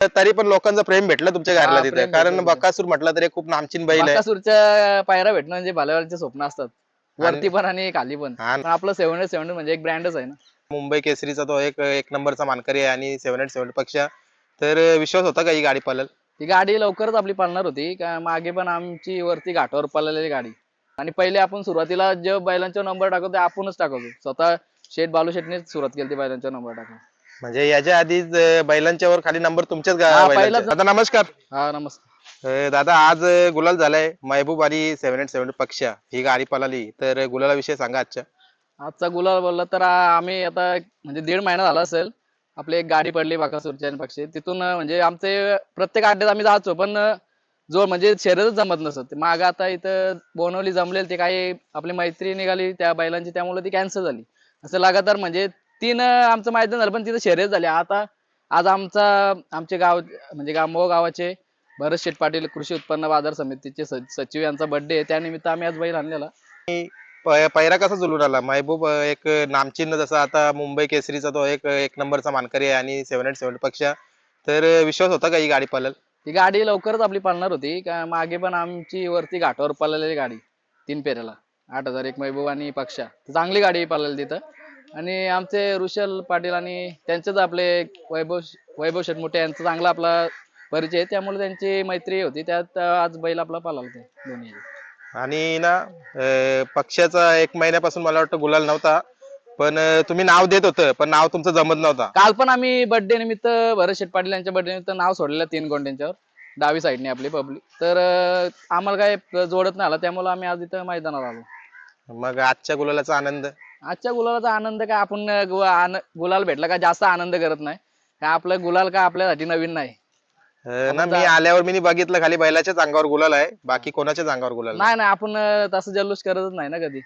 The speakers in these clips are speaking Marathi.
तरी पण लोकांचं प्रेम भेटलं तुमच्या हा, घरला तिथे. प्रेम कारण भेटलं. बकासूर म्हटलं तरी खूप नामचीन बैल आहे. बाकासूरच्या पायरा भेटणं म्हणजे भालेवाल्यांचे स्वप्न असतात. वरती पण आणि खाली पण. हा. पण आपलं सेव्हन सेव्हन म्हणजे एक ब्रँडच आहे ना. मुंबई केसरीचा तो एक एक नंबरचा मानकरी आहे आणि सेव्हन एट सेव्हन पक्ष. तर विश्वास होता का ही गाडी पळेल? ती गाडी लवकरच आपली पालणार होती. का मागे पण आमची वरती घाटावर पळालेली गाडी. आणि पहिले आपण सुरुवातीला जे बैलांचा नंबर टाकतो ते आपणच टाकतो स्वतः शेठ बालू शेठनेच सुरुवात केली बैलांचा नंबर टाकून. म्हणजे याच्या आधीच अं, बैलांच्यावर खाली नंबर तुमच्याच गा- हा, बैलांचे. पहिलाच- दादा नमस्कार. हा नमस्कार. अं, दादा आज गुलाल झालाय. महबूब आणि सेव्हन एट सेव्हन पक्ष ही गाडी पळाली. तर गुलाला विषय सांगा आजच्या आजचा गुलाल बोलला तर आ- आम्ही आता म्हणजे दीड महिना झाला असेल. आपली एक गाडी पडली बाकासूरच्या आणि पक्षी. तिथून अं, म्हणजे आमचे प्रत्येक अड्ड्यात आम्ही जायचो पण अं, जो म्हणजे शर्यतच जमत नसत. माग आता इथं बोनवली जमलेली ते काही आपली मैत्री निघाली त्या बैलांची त्यामुळे ती कॅन्सल झाली. असं लगातार म्हणजे तीन आमचं मैदान झालं पण तिथं शर्यत झाली. आता आज आमचा आमचे गाव म्हणजे गांबो गावाचे भरत शेठ पाटील कृषी उत्पन्न बाजार समितीचे सचिव यांचा बर्थडे आहे. त्यानिमित्त आम्ही आज बैल आणलेला. प- पैरा कसा जुलून आला? महबूब एक नामचिन्ह जसं आता मुंबई केसरीचा तो एक एक नंबरचा मानकरी आहे आणि सेव्हन एट सेव्हन पक्ष. तर विश्वास होता का ही गाडी पळेल ती गाडी लवकरच आपली पालणार होती. का मागे पण आमची वरती घाटावर पळालेली गाडी तीन पेऱ्याला आठ हजार एक महबूब आणि पक्षा. चांगली गाडी पळाली तिथं. आणि आमचे ऋषल पाटील आणि त्यांचेच आपले वैभव वैभव शेटमुटे यांचा चांगला आपला परिचय आहे. त्यामुळे त्यांची मैत्री होती. त्यात आज बैल आपला पळाला ते दोन्ही. आणि ना अं, पक्षाचा एक महिन्यापासून मला वाटतं गुलाल नव्हता. पण अं, तुम्ही नाव देत होतं पण नाव तुमचं जमत नव्हता. काल पण आम्ही बर्थडे निमित्त भरत शेठ पाटील यांच्या बर्थडे निमित्त नाव सोडलेलं तीन गोंड्यांच्यावर डावी साईडने आपली पब्लिक तर अं, आम्हाला काय जोडत नाही आला. त्यामुळे आम्ही आज इथं मैदानात आलो. मग आजच्या गुलालाचा आनंद? आजच्या गुलालाचा आनंद काय? आपण गुलाल भेटला का? जास्त आनंद करत नाही. काय आपलं गुलाल काय आपल्यासाठी नवीन नाही? ना मी आल्यावर मी बघितलं खाली बैलाच्याच अंगावर गुलाल आहे. बाकी कोणाच्याच अंगावर गुलाल नाही. नाही आपण तसं जल्लोष करतच नाही ना कधी.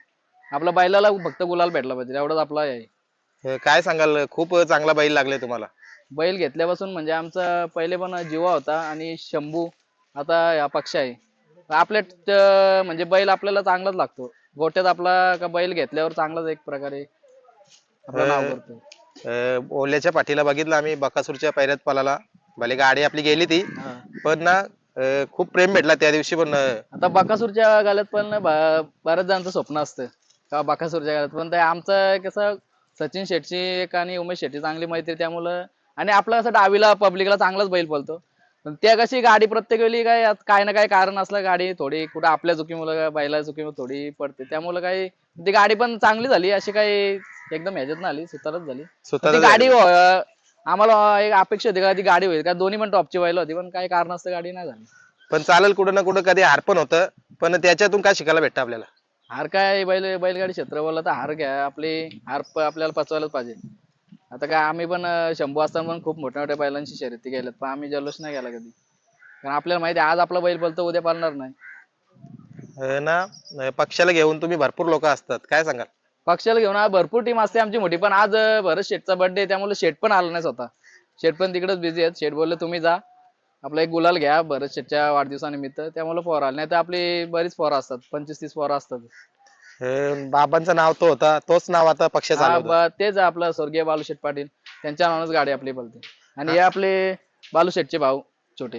आपल्या बैलाला फक्त गुलाल भेटला पाहिजे एवढंच आपला आहे. काय सांगाल? खूप चांगला बैल लागले तुम्हाला. बैल घेतल्यापासून म्हणजे आमचा पहिले पण जीवा होता आणि शंभू आता या पक्ष आहे आपल्या म्हणजे बैल आपल्याला चांगलाच लागतो. गोट्यात आपला का बैल घेतल्यावर चांगलाच एक प्रकारे आपलं नाव अं, करतो अं, ओल्याच्या पाठीला बघितलं आम्ही बकासूरच्या पैऱ्यात पळाला. भले गाडी आपली गेली ती हा. पण ना अं, खूप प्रेम भेटला त्या दिवशी पण अं, आता बाकासूरच्या गाल्यात पण ना बा- बऱ्याच जणांचं स्वप्न असतं. का बाकासूरच्या गाल्यात पण ते आमचं कसं सचिन शेट्टी एक आणि उमेश शेट्टी चांगली मैत्री त्यामुळं आणि आपलं कसं डावीला पब्लिकला चांगलाच बैल पळतो. पण त्या कशी गाडी प्रत्येक वेळी काय काय ना काय कारण असलं गाडी थोडी कुठं आपल्या चुकीमुळे बैला चुकीमुळे थोडी पडते. त्यामुळे काही ती गाडी पण चांगली झाली अशी काही एकदम ह्याच्यात नाही आली सुतारच झाली. ती गाडी अं, आम्हाला एक अपेक्षा होती का ती गाडी होईल. का दोन्ही पण टॉपची बैल होती पण काही कारणास्तव गाडी नाही झाली. पण चालेल कुठं ना कुठं कधी हार पण होतं. पण त्याच्यातून काय शिकायला भेटतं आपल्याला? हार काय बैल बैलगाडी क्षेत्र बोलला तर हार घ्या. आपली हार प- आपल्याला पचवायलाच पाहिजे. आता काय आम्ही पण शंभू असताना पण खूप मोठ्या मोठ्या बैलांची शर्यती गेल्यात पण आम्ही जल्लोष नाही गेला कधी. कारण आपल्याला माहिती आहे आज आपला बैल पळतो उद्या पाळणार नाही. अं, ना पक्षाला घेऊन तुम्ही भरपूर लोक असतात काय सांगाल? पक्षाला घेऊन आज भरपूर टीम असते आमची मोठी पण आज अं, भरत शेटचा बर्थडे त्यामुळे शेट पण आला नाही स्वतः. शेट पण तिकडेच बिझी आहेत शेट बोलले तुम्ही जा आपला एक गुलाल घ्या भरत शेटच्या वाढदिवसानिमित्त. त्यामुळे पोरं आले नाही तर आपली बरीच पोरं असतात पंचवीस तीस पोरं असतात. बाबांचं नाव तो होता तोच नाव आता पक्ष हा, चालवतो ब- तेच आपलं स्वर्गीय बालूशेठ पाटील त्यांच्या नावानच गाडी आपली पळते आणि हे आपले बालूशेठचे भाऊ छोटे.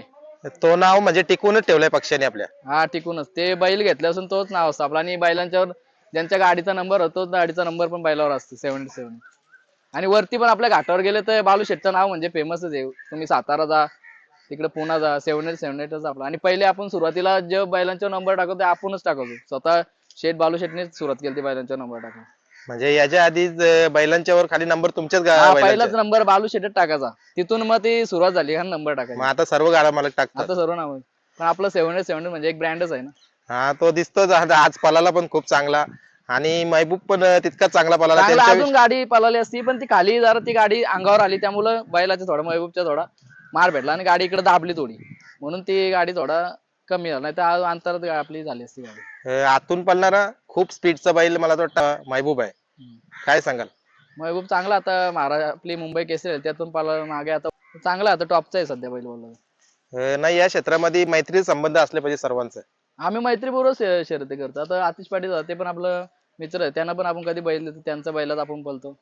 तो नाव म्हणजे टिकवूनच ठेवलंय पक्षाने आपल्या. हा टिकूनच. ते बैल घेतल्यापासून तोच नाव असतं. आपला आणि बैलांच्यावर ज्यांच्या गाडीचा नंबर होतो त्या गाडीचा नंबर पण बैलावर असतो सेव्हन्टी सेव्हन आणि वरती पण आपल्या घाटावर गेले तर बालूशेठचं नाव म्हणजे फेमसच आहे. तुम्ही सातारा जा तिकडे पुणा जा सेव्हन एट सेव्हन एटच आपला. आणि पहिले आपण सुरुवातीला जे बैलांचा नंबर टाकतो ते आपणच टाकतो. स्वतः शेठ बालूशेठनेच सुरुवात केली बैलांचा नंबर टाकून. म्हणजे याच्या आधीच अं, बैलांच्यावर खाली नंबर तुमच्याच गा- हा. पहिलाच नंबर बालू शेटच टाकायचा. तिथून मग ती सुरुवात झाली हा नंबर मग टाकायचा आता सर्व गाडा मालक टाकतात. आता सर्व नाव. पण आपलं सेव्हन सेव्हन म्हणजे एक ब्रँडच आहे ना. हा तो दिसतोच आज पलाला पण खूप चांगला. आणि महबूब पण तितकाच चांगला पलाला. चांगलं त्यांच्या अजून गाडी पळाली असती पण ती खाली जरा ती गाडी अंगावर आली त्यामुळं बैलाच्या थोडा महबूबच्या थोडा मार भेटला. आणि गाडी इकडे दाबली थोडी. म्हणून ती गाडी थोडा कमी झाला नाही तर अंतरात गा- आपली झाली असती गाडी. अं, आतून पळणारा खूप स्पीडचा बैल मला तर वाटतं महबूब आहे. काय सांगाल? महबूब चांगला आता महाराज आपली मुंबई केसरी आहे, त्यातून पळा मागे आता चांगला आता टॉपचा आहे सध्या बैल बोलला अं, नाही या क्षेत्रामध्ये मैत्री संबंध असले पाहिजे सर्वांचे. आम्ही मैत्रीपूर्वक शे- शर्यती करतो. आता आतिश पाटील होते, ते पण आपलं मित्र आहे त्यांना पण आपण कधी बैल देतो त्यांच्या बैलात आपण बोलतो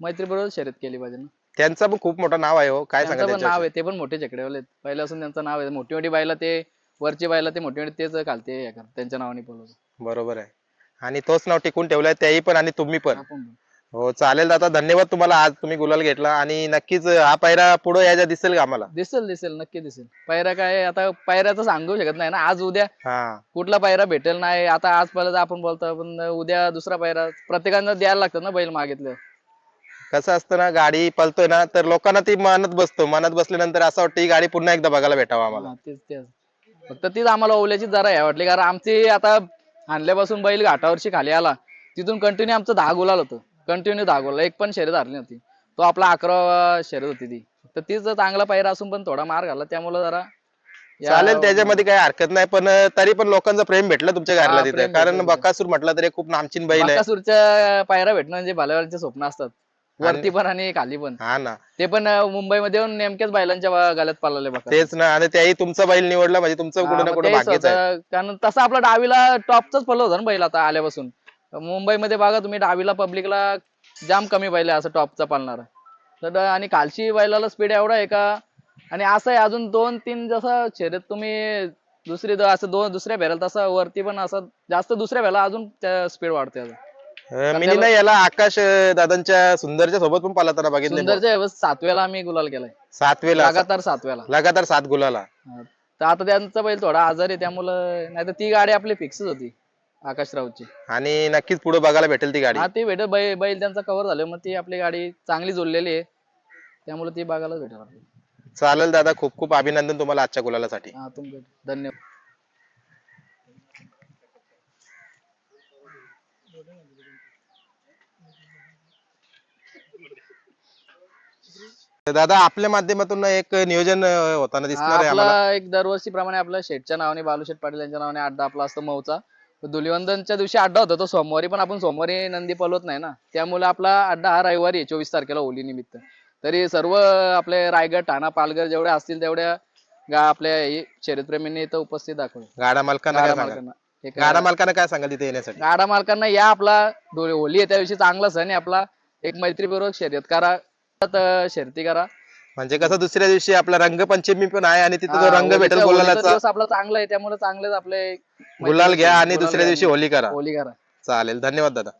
मैत्रीपूर्वक शर्यत केली पाहिजे ना. त्यांचं पण खूप मोठं नाव आहे हो. काय त्यांचं पण नाव त्यांच्याविषयी? आहे ते पण मोठे चकडेवाले आहेत. पहिल्यापासून त्यांचं नाव आहे मोठी मोठी बायला ते वरची बायला ते मोठी मोठी तेच घालते हे त्यांच्या नावाने बोलवतो. बरोबर आहे. आणि तोच नाव टिकून ठेवलंय त्याही पण आणि तुम्ही पण. आपण पण. हो चालेल दादा धन्यवाद तुम्हाला. आज तुम्ही गुलाल घेतला आणि नक्कीच हा पायरा पुढे यायचा दिसेल का आम्हाला? दिसेल दिसेल नक्की दिसेल. पायऱ्या काय आता पायऱ्याचं सांगू शकत नाही ना. आज उद्या हा. कुठला पायरा भेटेल नाही आता आज पहिलं आपण बोलतो पण उद्या दुसरा पायरा प्रत्येकानं द्यायला लागतं ना बैल मागितलं. कसं असतं ना गाडी पळतोय ना तर लोकांना ती मनात बसतो. मनात बसल्यानंतर असं वाटतं ही गाडी पुन्हा एकदा बघायला भेटावं आम्हाला. तेच तेच. फक्त तीच आम्हाला ओल्याची जरा हे वाटली कारण आमची आता आणल्यापासून बैल घाटावरशी खाली आला तिथून कंटिन्यू आमचं दहा गुलाल होतं. कंटिन्यू दहा गुलाल एक पण शर्यत हरली नव्हती. तो आपला अकरा शर्यत होती ती. तर तीच चांगला पायरा असून पण थोडा मार घाला त्यामुळे जरा चालेल त्याच्यामध्ये काही हरकत नाही पण तरी पण लोकांचं प्रेम भेटलं तुमच्या घरला तिथे. कारण. बकासूर म्हटलं तरी खूप नामचीन बैल आहे. बकासूरच्या पायऱ्या भेटणं म्हणजे भालेवाल्यांचे स्वप्न असतात. वरती पण आणि खाली पण. हा ना. ते पण मुंबईमध्ये येऊन नेमक्याच बैलांच्या गळ्यात पाळले बघा. तेच ना आणि त्याही तुमचा बैल निवडला म्हणजे तुमचं कुठं ना कुठं भाग्यच आहे. कारण तसा आपला डावीला टॉपचाच पडलं होतं ना बैल आता आल्यापासून. मुंबईमध्ये बघा तुम्ही डावीला पब्लिकला जाम कमी बैल आहे असं टॉपचा पाळणार तर आणि खालची बैलाला स्पीड एवढा आहे का? आणि असं आहे अजून दोन तीन जसं शर्यत तुम्ही दुसरी असं दोन दुसऱ्या भेराला तसं वरती पण असं जास्त दुसऱ्या भेला अजून स्पीड वाढते अजून. अं, मी ना याला आकाश दादांच्या सुंदरच्या सोबत पण पालताना बघितले सुंदरच्या सातव्याला आम्ही गुलाल केलाय. सातवेला लगातार सातव्याला. लगातार सात गुलाला. तर आता त्यांचा बैल थोडा आजारी आहे त्यामुळं नाही तर ती गाडी आपली फिक्सच होती आकाशरावची. आणि नक्कीच पुढे बघायला भेटेल ती गाडी. हा ती भेटेल. बैल बैल त्यांचा कव्हर झालं मग ती आपली गाडी चांगली जोडलेली आहे. त्यामुळे ती बघायला भेटेल आपल्याला. चालेल दादा खूप खूप अभिनंदन तुम्हाला आजच्या गुलालासाठी. हा तुमचे धन्यवाद. तर दादा आपल्या माध्यमातून एक नियोजन अं, होताना दिसणार आहे आम्हाला. आपला एक दरवर्षी प्रमाणे आपल्या शेठच्या नावाने बालूशेठ पाटील यांच्या नावाने अड्डा आपला असतो मऊचा. तर धुलिवंदनच्या दिवशी अड्डा होता तो सोमवारी पण आपण सोमवारी नंदी पलवत नाही ना. त्यामुळे आपला अड्डा हा रविवारी आहे चोवीस तारखेला होली निमित्त तरी सर्व आपले रायगड ठाणा पालघर जेवढे असतील तेवढ्या गा आपल्या हे शर्यतप्रेमींनी इथं उपस्थित दाखवलं. गाडा मालकांना काय गाडा मालकांना. एक गाडा मालकांना काय सांगाल तिथे येण्यासाठी? गाडा मालकांना या आपला होली आहे त्या दिवशी चांगला सण आहे आपला एक मैत्रीपूर्वक शर्यत करा तर शर्यती करा. म्हणजे कसं दुसऱ्या दिवशी आपला रंगपंचमी पण आहे आणि तिथे तो रंग भेटेल गुलालाचा आपला चांगला आहे त्यामुळे चांगलेच आपले गुलाल घ्या आणि दुसऱ्या दिवशी होली करा. होली करा. चालेल धन्यवाद दादा.